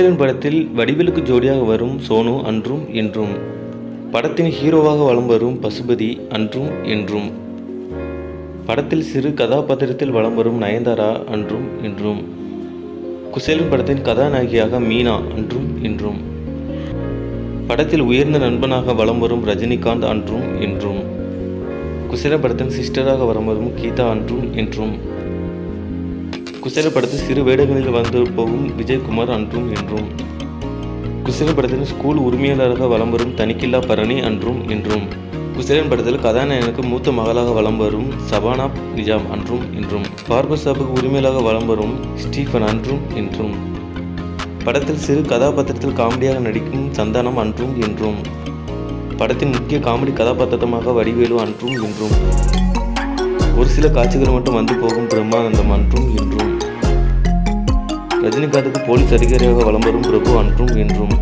குசேலன் படத்தில் வடிவேலுக்கு ஜோடியாக வரும் சோனு அன்றும் என்றும். படத்தின் ஹீரோவாக வலம் வரும் பசுபதி அன்றும் என்றும். படத்தில் சிறு கதாபாத்திரத்தில் வலம் வரும் நயன்தாரா அன்றும் என்றும். குசேலன் படத்தின் கதாநாயகியாக மீனா அன்றும் என்றும். படத்தில் உயர்ந்த நண்பனாக வலம் வரும் ரஜினிகாந்த் அன்றும் என்றும். குசேலன் படத்தின் சிஸ்டராக வலம் வரும் கீதா அன்றும் என்றும். குசேல படத்தில் சிறு வேடங்களில் வந்து போகும் விஜயகுமார் அன்றும் என்றும். குசேலன் படத்தில் ஸ்கூல் உரிமையாளராக வலம் வரும் தனிக்கில்லா பரணி அன்றும் என்றும். குசேலன் படத்தில் கதாநாயகனுக்கு மூத்த மகளாக வலம் வரும் சபானா நிஜாம் அன்றும் என்றும். பார்பர் ஷாப்புக்கு உரிமையாளராக வலம் வரும் ஸ்டீஃபன் அன்றும் என்றும். படத்தில் சிறு கதாபாத்திரத்தில் காமெடியாக நடிக்கும் சந்தானம் அன்றும் என்றும். படத்தின் முக்கிய காமெடி கதாபாத்திரமாக வடிவேலு அன்றும் இன்றும் ஒரு சில காட்சிகள் மட்டும் வந்து போகும் பிரம்மானந்தம் அன்றும் இன்றும். ரஜினிகாந்துக்கு போலீஸ் அதிகாரியாக வலம் வரும் பிரபு அன்றும் இன்றும்.